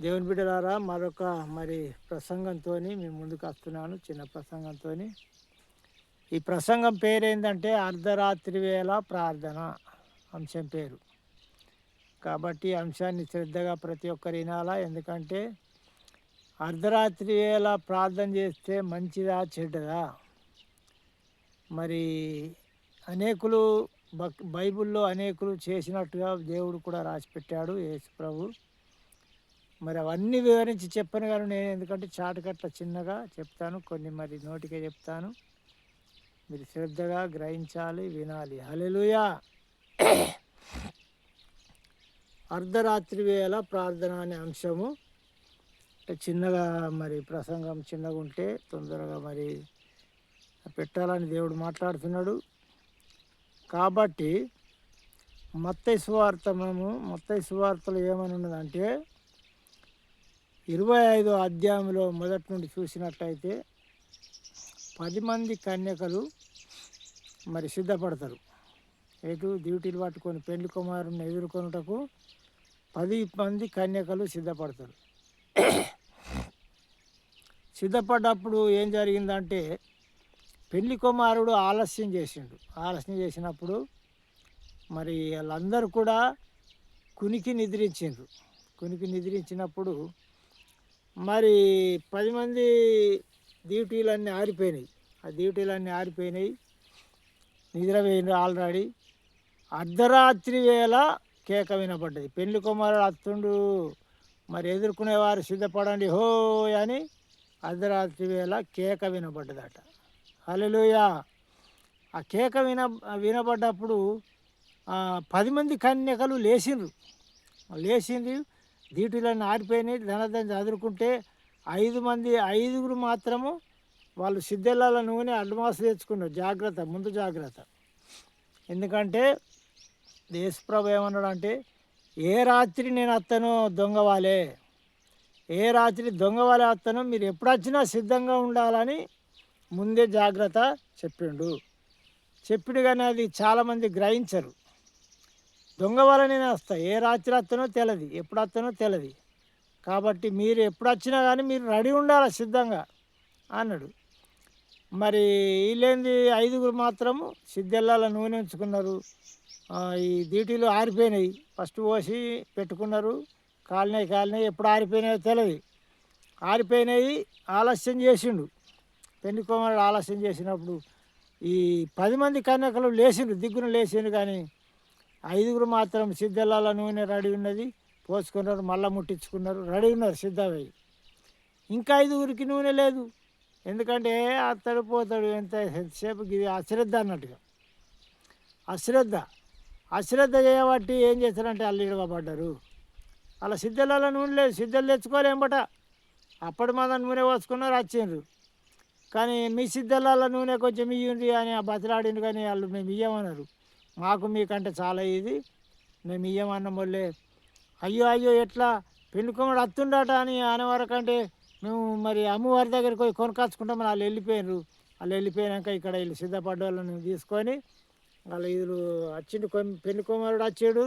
దేవుని బిడ్డలారా మరొక మరి ప్రసంగంతో మీ ముందుకు వస్తున్నాను చిన్న ప్రసంగంతో ఈ ప్రసంగం పేరు ఏంటంటే అర్ధరాత్రి వేళ ప్రార్థన అంశం పేరు. కాబట్టి అంశాన్ని శ్రద్ధగా ప్రతి ఒక్కరు వినాలా? ఎందుకంటే అర్ధరాత్రి వేళ ప్రార్థన చేస్తే మంచిదా చెడ్డదా? మరి అనేకులు బక్ బైబిల్లో అనేకులు చేసినట్టుగా దేవుడు కూడా రాసిపెట్టాడు యేసు ప్రభు మరి అవన్నీ వివరించి చెప్పను కానీ నేను ఎందుకంటే చాటుకట్ల చిన్నగా చెప్తాను. కొన్ని మరి నోటికే చెప్తాను. మీరు శ్రద్ధగా గ్రహించాలి వినాలి. హలెలుయా అర్ధరాత్రి వేళ ప్రార్థన అనే అంశము. చిన్నగా మరి ప్రసంగం చిన్నగా ఉంటే తొందరగా మరి పెట్టాలని దేవుడు మాట్లాడుతున్నాడు. కాబట్టి మత్తై సువార్త మనము మత్తై సువార్తలు ఏమని ఉన్నదంటే ఇరవై ఐదో అధ్యాయంలో మొదటి నుండి చూసినట్టయితే పది మంది కన్యకలు మరి సిద్ధపడతారు. ఎటు డ్యూటీలు పట్టుకొని పెళ్ళి కుమారుని ఎదుర్కొనుటకు పది మంది కన్యకలు సిద్ధపడతారు. సిద్ధపడ్డప్పుడు ఏం జరిగిందంటే పెళ్ళి కుమారుడు ఆలస్యం చేసిండు. ఆలస్యం చేసినప్పుడు మరి వాళ్ళందరూ కూడా కునికి నిద్రించిండ్రు. కునికి నిద్రించినప్పుడు మరి పది మంది డ్యూటీలన్నీ ఆరిపోయినాయి. ఆ డ్యూటీలన్నీ ఆరిపోయినాయి. నిద్రపోయినారు ఆల్రెడీ. అర్ధరాత్రి వేళ కేక వినపడ్డది. పెళ్ళి కుమారుడు అత్తుండు మరి ఎదుర్కొనేవారు సిద్ధపడండి హో అని అర్ధరాత్రి వేళ కేక వినపడ్డదట. హలోయా ఆ కేక విన వినపడ్డప్పుడు పది మంది కన్యకలు లేచిండ్రు. లేచింది దీటులన్నీ ఆరిపోయినాయి ధనధన చదువుకుంటే ఐదు మంది ఐదుగురు మాత్రము వాళ్ళు సిద్ధెల్లాల నూనె అడ్వాన్స్ తెచ్చుకున్నారు. జాగ్రత్త ముందు జాగ్రత్త. ఎందుకంటే దేశప్రభు ఏమన్నాడు అంటే ఏ రాత్రి నేను అత్తనో దొంగవాలే ఏ రాత్రి దొంగవాలే అత్తనో మీరు ఎప్పుడొచ్చినా సిద్ధంగా ఉండాలని ముందే జాగ్రత్త చెప్పిండు. చెప్పిండు కానీ అది చాలామంది గ్రహించరు. దొంగ వలనే వస్తాయి ఏ రాత్రి వస్తానో తెలియదు ఎప్పుడు వస్తానో తెలియదు కాబట్టి మీరు ఎప్పుడు వచ్చినా కానీ మీరు రెడీ ఉండాలి సిద్ధంగా? అన్నాడు. మరి వీళ్ళేంది? ఐదుగురు మాత్రము సిద్ధెల్లాల నూనె ఉంచుకున్నారు. ఈ డ్యూటీలు ఆరిపోయినాయి. ఫస్ట్ పోసి పెట్టుకున్నారు. కాలినాయి కాలినాయి. ఎప్పుడు ఆరిపోయినాయో తెలియదు ఆరిపోయినాయి ఆలస్యం చేసిండు. పెళ్ళి కుమారుడు ఆలస్యం చేసినప్పుడు ఈ పది మంది కన్యకలు లేచిండు దిగ్గున లేచిండు కానీ ఐదుగురు మాత్రం సిద్ధలాల నూనె రెడీ ఉన్నది పోసుకున్నారు మళ్ళా ముట్టించుకున్నారు రెడీ ఉన్నారు సిద్ధమై ఇంకా ఐదుగురికి నూనె లేదు. ఎందుకంటే అతడు పోతాడు ఎంత ఎంతసేపు ఇది అశ్రద్ధ అన్నట్టుగా. అశ్రద్ధ అశ్రద్ధ చేయబట్టి ఏం చేస్తారంటే వాళ్ళు పడ్డారు అలా సిద్ధలాల నూనె లేదు సిద్ధలు తెచ్చుకోలేంబట అప్పటి మన నూనె పోసుకున్నారు వచ్చిండ్రు. కానీ మీ సిద్ధలాల నూనె కొంచెం ఇయ్యండి అని ఆ బతిలాడిండు కానీ వాళ్ళు మేము ఇయ్యమన్నారు. మాకు మీకంటే చాలా ఇది. మేము ఇయ్యమన్నాం వల్లే. అయ్యో అయ్యో ఎట్లా? పెళ్ళికొమ్మడు అత్తుండట అని అనేవారకంటే మేము మరి అమ్మవారి దగ్గరికి పోయి కొనుకొచ్చుకుంటామని వాళ్ళు వెళ్ళిపోయినారు వాళ్ళు వెళ్ళిపోయాక ఇక్కడ వీళ్ళు సిద్ధపడ్డ వాళ్ళని తీసుకొని వాళ్ళ వీళ్ళు వచ్చిండు కొం- పెళ్ళి కుమారుడు వచ్చాడు.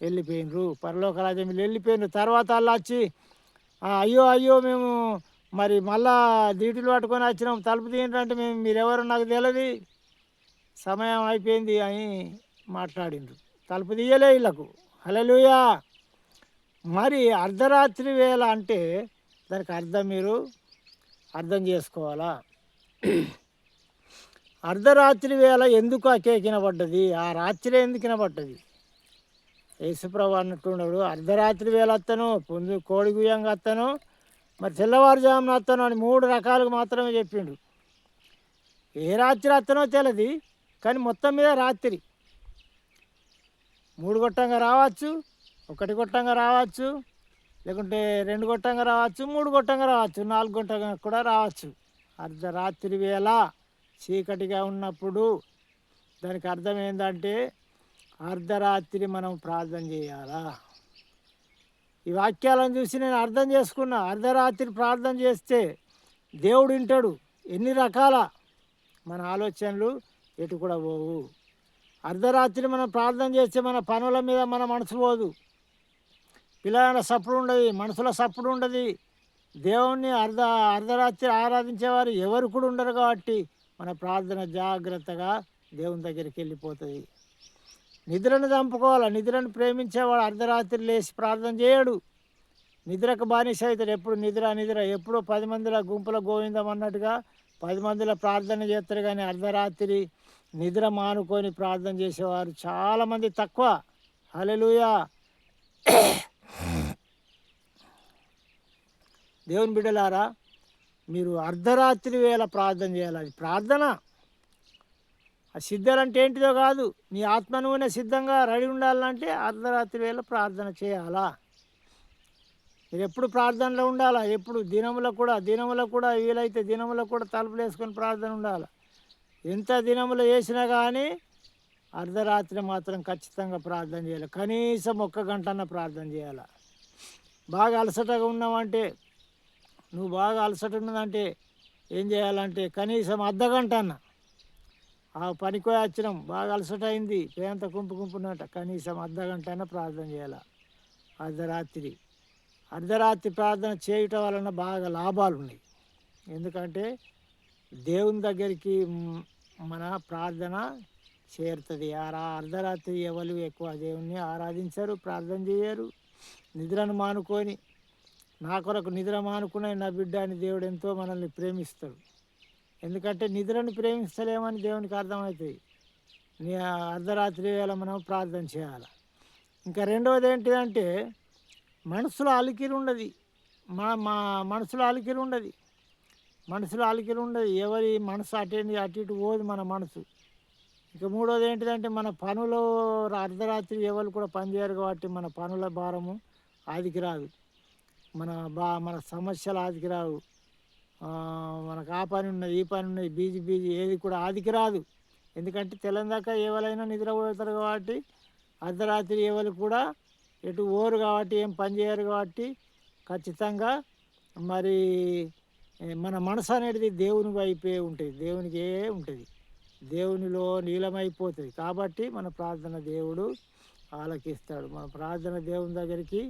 వెళ్ళిపోయినరు పరలోక వీళ్ళు వెళ్ళిపోయినారు తర్వాత వాళ్ళు వచ్చి అయ్యో అయ్యో మేము మరి మళ్ళా దీటులు పట్టుకొని వచ్చినాం. తలుపు తీయండి మేము మీరెవరు నాకు తెలియదు సమయం అయిపోయింది అని మాట్లాడిండ్రు. తలుపు తీయలే వీళ్ళకు హలలుయా మరి అర్ధరాత్రి వేళ అంటే దానికి అర్థం మీరు? అర్థం చేసుకోవాలా? అర్ధరాత్రి వేళ ఎందుకు అకేకిన పడ్డది ఆ రాత్రి ఎందుకు వినబడ్డది? యేసుప్రభు అన్నట్టున్నాడు అర్ధరాత్రి వేళ అత్తను పొందు కోడి గుయ్యంగా అత్తను మరి తెల్లవారుజామున అత్తను అని మూడు రకాలుగా మాత్రమే చెప్పిండు. ఏ రాత్రి అత్తనో తెలది. కానీ మొత్తం మీద రాత్రి. మూడు గొట్టంగా రావచ్చు ఒకటి గొట్టంగా రావచ్చు లేకుంటే రెండు గొట్టంగా రావచ్చు మూడు గొట్టంగా రావచ్చు నాలుగు గొట్టంగా కూడా రావచ్చు. అర్ధరాత్రి వేళ చీకటిగా ఉన్నప్పుడు దానికి అర్థం ఏంటంటే అర్ధరాత్రి మనం ప్రార్థన చేయాలా? ఈ వాక్యాలను చూసి నేను అర్థం చేసుకున్నా. అర్ధరాత్రి ప్రార్థన చేస్తే దేవుడు వింటాడు. ఎన్ని రకాల మన ఆలోచనలు ఎటు కూడా పోవు. అర్ధరాత్రి మనం ప్రార్థన చేస్తే మన పనుల మీద మన మనసు పోదు. పిల్లల సప్పుడు ఉండదు మనసుల సప్పుడు ఉండదు. దేవుణ్ణి అర్ధ అర్ధరాత్రి ఆరాధించేవారు ఎవరు కూడా ఉండరు కాబట్టి మన ప్రార్థన జాగ్రత్తగా దేవుని దగ్గరికి వెళ్ళిపోతుంది. నిద్రను చంపుకోవాలి? నిద్రను ప్రేమించేవాడు అర్ధరాత్రి లేచి ప్రార్థన చేయడు. నిద్రకు బానిస అవుతాడు. ఎప్పుడు నిద్ర నిద్ర ఎప్పుడో పది మందిల గుంపుల గోవిందం అన్నట్టుగా పది మందిలో ప్రార్థన చేస్తారు కానీ అర్ధరాత్రి నిద్ర మానుకొని ప్రార్థన చేసేవారు చాలామంది తక్కువ. హలెలుయా దేవుని బిడ్డలారా మీరు అర్ధరాత్రి వేళ ప్రార్థన చేయాలి. అది ప్రార్థన. ఆ సిద్ధాలు ఏంటిదో కాదు. నీ ఆత్మ నూనె సిద్ధంగా రెడీ ఉండాలంటే అర్ధరాత్రి వేళ ప్రార్థన చేయాలా? మీరు ఎప్పుడు ప్రార్థనలో ఉండాలా? ఎప్పుడు దినములకు కూడా దినములో కూడా వీలైతే దినములకు కూడా తలుపులు వేసుకొని ప్రార్థన ఉండాలి? ఎంత దినములు వేసినా కానీ అర్ధరాత్రి మాత్రం ఖచ్చితంగా ప్రార్థన చేయాలి. కనీసం ఒక్క గంటన్న ప్రార్థన చేయాలి? బాగా అలసటగా ఉన్నావంటే నువ్వు బాగా అలసట ఉన్నదంటే ఏం చేయాలంటే కనీసం అర్ధ గంట అన్న ఆ పనికి వచ్చినాం బాగా అలసట అయింది పేంత కుంపు కుంపునట కనీసం అర్ధ గంట అయినా ప్రార్థన చేయాలి? అర్ధరాత్రి అర్ధరాత్రి ప్రార్థన చేయటం వలన బాగా లాభాలు ఉన్నాయి ఎందుకంటే దేవుని దగ్గరికి మన ప్రార్థన చేరుతుంది. ఆ అర్ధరాత్రి ఎవరు ఎక్కువ దేవుణ్ణి ఆరాధించరు ప్రార్థన చేయరు. నిద్రను మానుకొని నా కొరకు నిద్ర మానుకునే నా బిడ్డ అని దేవుడు ఎంతో మనల్ని ప్రేమిస్తాడు. ఎందుకంటే నిద్రను ప్రేమిస్తలేమని దేవునికి అర్థమవుతుంది. నీ అర్ధరాత్రి వేళ మనం ప్రార్థన చేయాలి. ఇంకా రెండవది ఏంటిదంటే మనసులో అలికిరి ఉండదు మా మా మనసులో అలికిరి ఉండదు మనసులో అలికిరి ఉండదు ఎవరి మనసు అటెండ్ అటు ఇటు పోదు మన మనసు. ఇక మూడోది ఏంటిదంటే మన పనులు అర్ధరాత్రి ఎవరు కూడా పనిచేయరు కాబట్టి మన పనుల భారము ఆదికి రాదు. మన బా మన సమస్యలు ఆదికి రావు. మనకు ఆ పని ఉన్నది ఈ పని ఉన్నది బీజీ బీజీ ఏది కూడా ఆదికి రాదు. ఎందుకంటే తెల్లందాక ఎవరైనా నిద్రపోతారు కాబట్టి అర్ధరాత్రి ఎవరు కూడా ఎటు ఓరు కాబట్టి ఏం పని చేయరు కాబట్టి ఖచ్చితంగా మరి మన మనసు అనేది దేవుని వైపే ఉంటుంది. దేవునికే ఉంటుంది. దేవునిలో నీలమైపోతుంది. కాబట్టి మన ప్రార్థన దేవుడు ఆలకిస్తాడు. మన ప్రార్థన దేవుని దగ్గరికి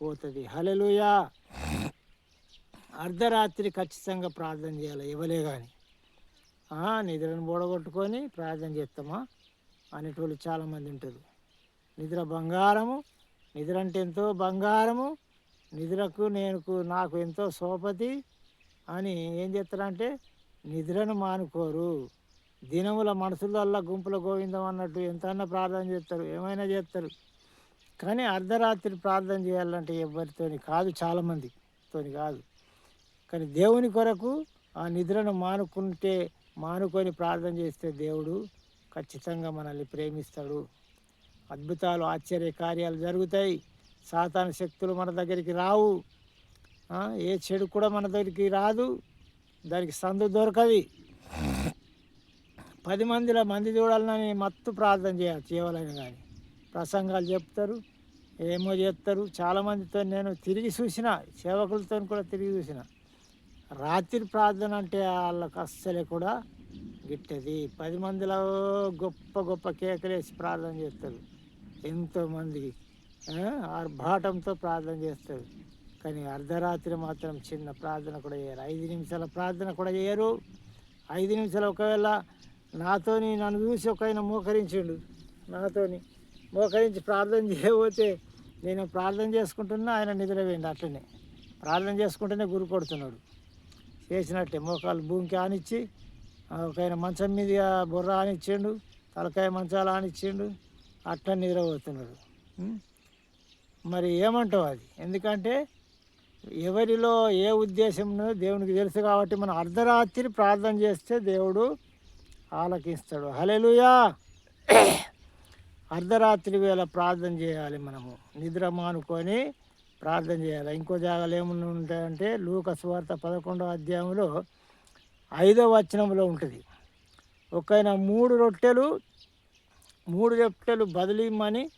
పోతుంది. హలెలుయా అర్ధరాత్రి ఖచ్చితంగా ప్రార్థన చేయాలి. ఇవ్వలే కానీ నిద్రను బోడగొట్టుకొని ప్రార్థన చేస్తామా అనేటోళ్ళు చాలామంది ఉంటారు. నిద్ర బంగారము నిద్ర అంటే ఎంతో బంగారము నిద్రకు నేను నాకు ఎంతో సోపతి అని ఏం చేస్తారంటే నిద్రను మానుకోరు. దినముల మనసులల్లా గుంపుల గోవిందం అన్నట్టు ఎంతన్నా ప్రార్థన చేస్తారు ఏమైనా చేస్తారు. కానీ అర్ధరాత్రి ప్రార్థన చేయాలంటే ఎవరితోని కాదు చాలామందితోని కాదు. కానీ దేవుని కొరకు ఆ నిద్రను మానుకుంటే మానుకొని ప్రార్థన చేస్తే దేవుడు ఖచ్చితంగా మనల్ని ప్రేమిస్తాడు. అద్భుతాలు ఆశ్చర్య కార్యాలు జరుగుతాయి. సాతాన శక్తులు మన దగ్గరికి రావు. ఏ చెడు కూడా మన దగ్గరికి రాదు. దానికి సందు దొరకది. పది మందిలో మంది చూడాలని మత్తు ప్రార్థన చేయాలి చేయాలని కానీ. ప్రసంగాలు చెప్తారు ఏమో చేస్తారు. చాలామందితో నేను తిరిగి చూసిన సేవకులతో కూడా తిరిగి చూసిన రాత్రి ప్రార్థన అంటే వాళ్ళకి అస్సలే కూడా గిట్టది. పది మందిలో గొప్ప గొప్ప కేకలేసి ప్రార్థన చేస్తారు. ఎంతోమంది ఆర్భాటంతో ప్రార్థన చేస్తారు. కానీ అర్ధరాత్రి మాత్రం చిన్న ప్రార్థన కూడా చేయరు. ఐదు నిమిషాల ప్రార్థన కూడా చేయరు. ఐదు నిమిషాలు ఒకవేళ నాతోని నన్ను చూసి ఒక ఆయన మోకరించిండు. నాతోని మోకరించి ప్రార్థన చేయబోతే నేను ప్రార్థన చేసుకుంటున్నా ఆయన నిద్రపోయిండు అట్లనే. ప్రార్థన చేసుకుంటూనే గురి కొడుతున్నాడు. చేసినట్టే మోకాలు భూమికి ఆనిచ్చి ఒక ఆయన మంచం మీద బుర్ర ఆనిచ్చిండు తలకాయ మంచాలు ఆనిచ్చిండు అట్లా నిద్రపోతున్నాడు ఉం? మరి ఏమంటావు అది? ఎందుకంటే ఎవరిలో ఏ ఉద్దేశం దేవునికి తెలుసు కాబట్టి మనం అర్ధరాత్రి ప్రార్థన చేస్తే దేవుడు ఆలకిస్తాడు. హలెలుయా అర్ధరాత్రి వేళ ప్రార్థన చేయాలి మనము. నిద్ర మానుకొని ప్రార్థన చేయాలి. ఇంకో జాగాలు ఏమన్నా ఉంటాయంటే లూక సువార్త పదకొండవ అధ్యాయంలో ఐదవ వచనంలో ఉంటుంది. ఒకైన మూడు రొట్టెలు మూడు రెప్టలు బదిలిమ్మని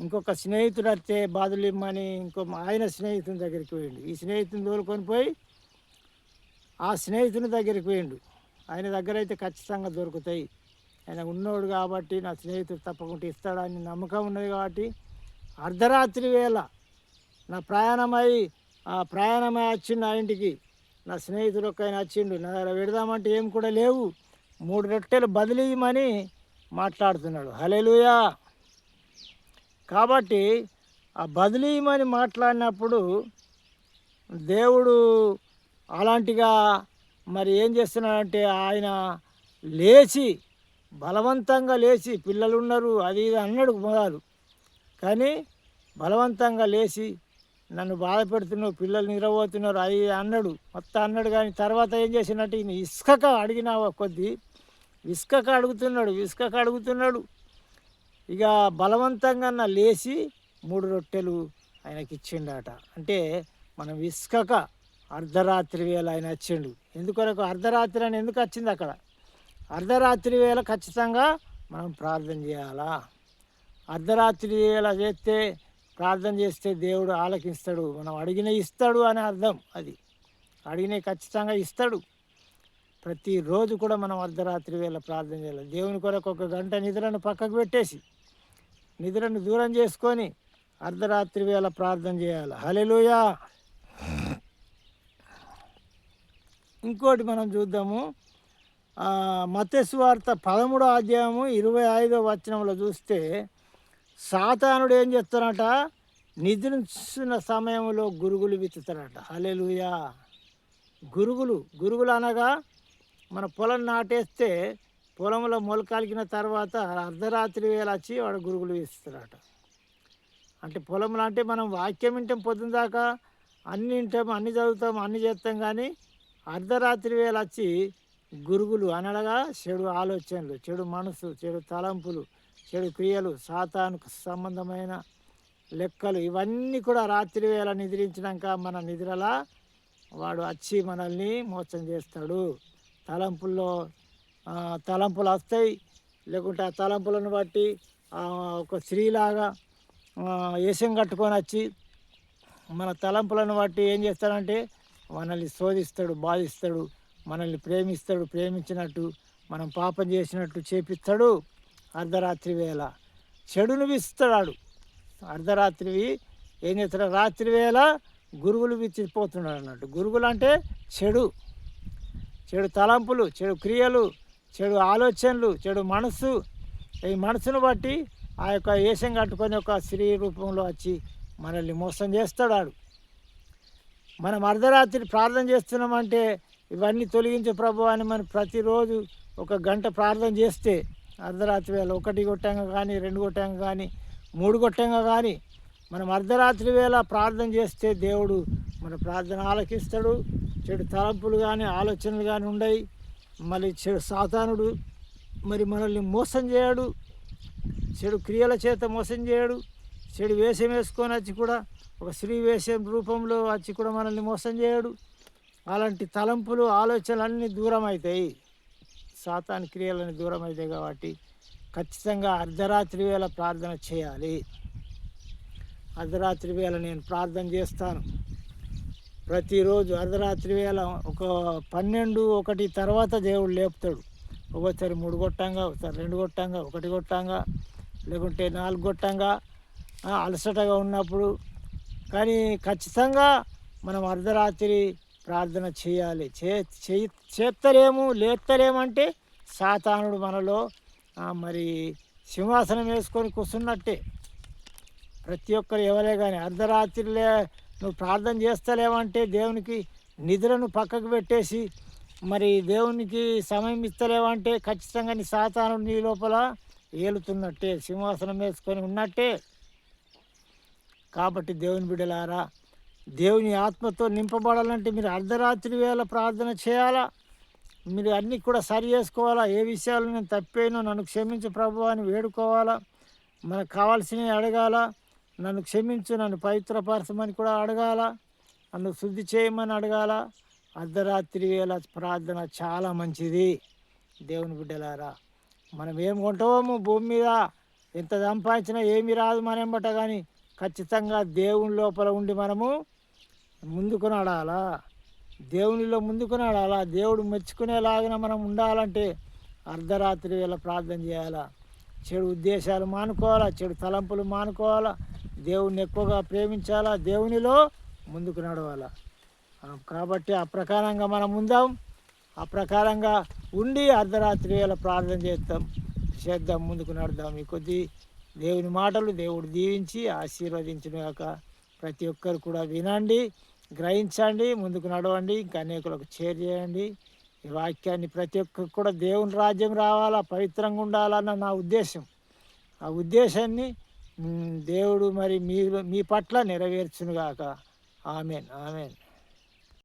ఇంకొక స్నేహితుడు వస్తే బదిలిమ్మని ఇంకో ఆయన స్నేహితుని దగ్గరికి పోయిండు. ఈ స్నేహితుని దోలుకొని పోయి ఆ స్నేహితుని దగ్గరికి పోయిండు. ఆయన దగ్గర అయితే ఖచ్చితంగా దొరుకుతాయి. ఆయన ఉన్నోడు కాబట్టి నా స్నేహితుడు తప్పకుండా ఇస్తాడని నమ్మకం ఉన్నది కాబట్టి అర్ధరాత్రి వేళ నా ప్రయాణమై ఆ ప్రయాణమై వచ్చిండు నా ఇంటికి. నా స్నేహితుడు ఒక ఆయన వచ్చిండు. నా దగ్గర పెడదామంటే ఏం కూడా లేవు. మూడు రొట్టెలు బదిలీయమని మాట్లాడుతున్నాడు. హలేలుయా కాబట్టి ఆ బదిలీయమని మాట్లాడినప్పుడు దేవుడు అలాంటిగా మరి ఏం చేస్తున్నాడంటే ఆయన లేచి బలవంతంగా లేచి పిల్లలు ఉన్నారు అది ఇది అన్నాడు మొదలు కానీ బలవంతంగా లేచి నన్ను బాధ పెడుతున్నావు పిల్లలు నిద్రపోతున్నారు అది అన్నాడు. మొత్తం అన్నాడు కానీ తర్వాత ఏం చేసినట్టు ఈయన ఇసుకక అడిగిన కొద్దీ ఇసుకక అడుగుతున్నాడు ఇసుకక అడుగుతున్నాడు. ఇక బలవంతంగా నా లేచి మూడు రొట్టెలు ఆయనకి ఇచ్చిండట. అంటే మనం విసుకక అర్ధరాత్రి వేళ ఆయన వచ్చిండు. ఎందుకొరకు అర్ధరాత్రి అని ఎందుకు వచ్చింది అక్కడ? అర్ధరాత్రి వేళ ఖచ్చితంగా మనం ప్రార్థన చేయాలా? అర్ధరాత్రి వేళ చేస్తే ప్రార్థన చేస్తే దేవుడు ఆలకిస్తాడు. మనం అడిగిన ఇస్తాడు అని అర్థం అది. అడిగిన ఖచ్చితంగా ఇస్తాడు. ప్రతిరోజు కూడా మనం అర్ధరాత్రి వేళ ప్రార్థన చేయాలి. దేవుని కొరకు ఒక గంట నిద్రను పక్కకు పెట్టేసి నిద్రను దూరం చేసుకొని అర్ధరాత్రి వేళ ప్రార్థన చేయాలి. హలెలుయా ఇంకోటి మనం చూద్దాము. మత్స్వార్త పదమూడో అధ్యాయము ఇరవై ఐదో వచనంలో చూస్తే సాతానుడు ఏం చేస్తాడట నిద్రించిన సమయంలో గురుగులు విత్తుతారట హలెలుయా గురుగులు గురుగులు అనగా మన పొలం నాటేస్తే పొలంలో మొలకాలికిన తర్వాత అర్ధరాత్రి వేళ వచ్చి వాడు గురుగులు వేస్తారట అంటే పొలంలో అంటే మనం వాక్యం వింటాం పొద్దున దాకా అన్ని వింటాం అన్ని చదువుతాం అన్ని చేస్తాం కానీ అర్ధరాత్రి వేళ వచ్చి గురుగులు అనగా చెడు ఆలోచనలు చెడు మనసు చెడు తలంపులు చెడు క్రియలు సాతానుకు సంబంధమైన లెక్కలు ఇవన్నీ కూడా రాత్రి వేళ నిద్రించినాక మన నిద్రలా వాడు వచ్చి మనల్ని మోసం చేస్తాడు. తలంపుల్లో తలంపులు వస్తాయి. లేకుంటే ఆ తలంపులను బట్టి ఒక స్త్రీలాగా వేషం కట్టుకొని వచ్చి మన తలంపులను బట్టి ఏం చేస్తాడంటే మనల్ని శోధిస్తాడు బాధిస్తాడు మనల్ని ప్రేమిస్తాడు ప్రేమించినట్టు మనం పాపం చేసినట్టు చేపిస్తాడు అర్ధరాత్రి వేళ. చెడును విస్తాడు అర్ధరాత్రివి ఏం చేస్తాడు? రాత్రి వేళ గురుగులు విచ్చిపోతున్నాడు అన్నట్టు. గురుగులు అంటే చెడు. చెడు తలంపులు చెడు క్రియలు చెడు ఆలోచనలు చెడు మనసు ఈ మనసును బట్టి ఆ యొక్క వేషం కట్టుకొని ఒక స్త్రీ రూపంలో వచ్చి మనల్ని మోసం చేస్తాడు ఆడు. మనం అర్ధరాత్రి ప్రార్థన చేస్తున్నామంటే ఇవన్నీ తొలగించే ప్రభు అని మనం ప్రతిరోజు ఒక గంట ప్రార్థన చేస్తే అర్ధరాత్రి వేళ ఒకటి కొట్టంగా కానీ రెండు కొట్టంగా కానీ మూడు కొట్టంగా కానీ మనం అర్ధరాత్రి వేళ ప్రార్థన చేస్తే దేవుడు మన ప్రార్థన ఆలకిస్తాడు. చెడు తలంపులు కానీ ఆలోచనలు కానీ ఉండయి. మళ్ళీ చెడు సాతానుడు మరి మనల్ని మోసం చేయడు. చెడు క్రియల చేత మోసం చేయడు. చెడు వేషం వేసుకొని వచ్చి కూడా ఒక స్త్రీ వేషం రూపంలో వచ్చి కూడా మనల్ని మోసం చేయడు. అలాంటి తలంపులు ఆలోచనలన్నీ దూరం అవుతాయి సాతాన్ క్రియలన్నీ దూరం అవుతాయి కాబట్టి ఖచ్చితంగా అర్ధరాత్రి వేళ ప్రార్థన చేయాలి. అర్ధరాత్రి వేళ నేను ప్రార్థన చేస్తాను. ప్రతిరోజు అర్ధరాత్రి వేళ ఒక పన్నెండు ఒకటి తర్వాత దేవుడు లేపుతాడు. ఒకసారి మూడు కొట్టంగా ఒకసారి రెండు కొట్టంగా ఒకటి కొట్టంగా లేకుంటే నాలుగు కొట్టంగా అలసటగా ఉన్నప్పుడు. కానీ ఖచ్చితంగా మనం అర్ధరాత్రి ప్రార్థన చేయాలి. చే చేస్తలేము లేస్తలేమంటే లేత్తలేమంటే సాతానుడు మనలో మరి సింహాసనం వేసుకొని కూర్చున్నట్టే. ప్రతి ఒక్కరు ఎవరే కానీ అర్ధరాత్రిలే నువ్వు ప్రార్థన చేస్తలేవంటే దేవునికి నిద్రను పక్కకు పెట్టేసి మరి దేవునికి సమయం ఇస్తలేవంటే ఖచ్చితంగా నీ సాతాను నీ లోపల ఏలుతున్నట్టే సింహాసనం వేసుకొని ఉన్నట్టే. కాబట్టి దేవుని బిడ్డలారా దేవుని ఆత్మతో నింపబడాలంటే మీరు అర్ధరాత్రి వేళ ప్రార్థన చేయాలా? మీరు అన్నీ కూడా సరి చేసుకోవాలా? ఏ విషయాలు నేను తప్పేనో నన్ను క్షమించు ప్రభు అని వేడుకోవాలా? మనకు కావాల్సినవి అడగాల? నన్ను క్షమించు నన్ను పవిత్రపరచమని కూడా అడగాల. నన్ను శుద్ధి చేయమని అడగాల. అర్ధరాత్రి వేళ ప్రార్థన చాలా మంచిది. దేవుని బిడ్డలారా మనం ఏం కొంటాము భూమి మీద? ఎంత సంపాదించినా ఏమీ రాదు మనెంబట కానీ ఖచ్చితంగా దేవుని లోపల ఉండి మనము ముందుకు నడాలా. దేవునిలో ముందుకు నడాలా. దేవుడు మెచ్చుకునేలాగా మనం ఉండాలంటే అర్ధరాత్రి వేళ ప్రార్థన చేయాలా. చెడు ఉద్దేశాలు మానుకోవాలా. చెడు తలంపులు మానుకోవాలా. దేవుణ్ణి ఎక్కువగా ప్రేమించాలా? దేవునిలో ముందుకు నడవాలా? కాబట్టి ఆ ప్రకారంగా మనం ఉందాం. ఆ ప్రకారంగా ఉండి అర్ధరాత్రి వేళ ప్రార్థన చేద్దాం. చేద్దాం ముందుకు నడుదాం ఈ కొద్ది దేవుని మాటలు దేవుడు దీవించి ఆశీర్వదించిన గాక ప్రతి ఒక్కరు కూడా వినండి గ్రహించండి ముందుకు నడవండి ఇంకా అనేకులకు చేర్ చేయండి. ఈ వాక్యాన్ని ప్రతి ఒక్కరు కూడా దేవుని రాజ్యం రావాలా? పవిత్రంగా ఉండాలన్న నా ఉద్దేశం. ఆ ఉద్దేశాన్ని దేవుడు మరి మీ మీ పట్ల నెరవేర్చునుగాక. Amen amen.